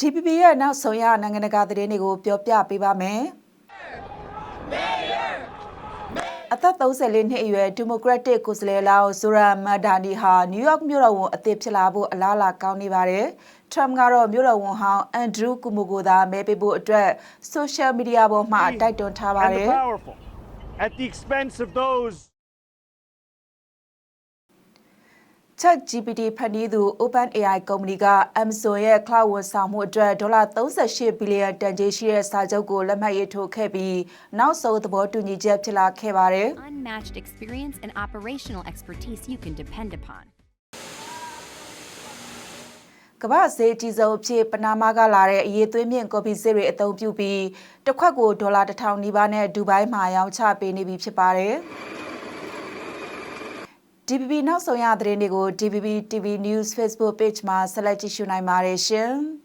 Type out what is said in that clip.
TPP ရဲ့နောက်ဆုံးရနိုင်ငံတကာသတင်းတွေကိုပြောပြပေးပါမယ်။အသက်34နှစ်အရွယ်ဒီမိုကရက်တစ်ကိုယ်စားလှယ်လောင်းဇိုရာမတ်ဒါနီဟာနယူးယောက်မြို့တော်ဝန်အသစ်ဖြစ်လာဖို့အလားအလာကောင်းနေပါတယ်။ Trump ကတော့မြို့တော်ဝန်ဟောင်းအန်ဒရူးကူမိုကိုသာမဲပေးဖို့အတွက်ဆိုရှယ်မီဒီယာပေါ်မှာတိုက်တွန်းထားပါတ and ယ် the powerful at the expense of those Chat GPT ဖန်တီးသူ OpenAI ကုမ္ပဏီက Amazon ရဲ့ cloud ဝန်ဆောင်မှုအတွက်ဒေါ်လာ38ဘီလီယံတန်ကြေးရှိတဲ့စာချုပ်ကိုလက်မှတ်ရေးထိုးခဲ့ပြီးနောက်ဆုံးသဘောတူညီချက်ဖြစ်လာခဲ့ပါတယ်။ unmatched experience and operational expertise you can depend upon. ကမ္ဘာဈေးအကြီးဆုံးအဖြစ်ပနာမာကလာတဲ့အရေးသွေးမြင့်ကော်ဖီဈေးတွေအသုံးပြုပြီးတစ်ခွက်ကိုဒေါ်လာ1000နီးပါးနဲ့ဒူဘိုင်းမှာရောင်းချပေးနေပြီဖြစ်ပါတယ်။ DPP နောက်ဆုံးရသတင်းတွေကို DPP TV News Facebook Page မှာဆက်လက်ကြည့်ရှုနိုင်ပါတယ်ရှင်။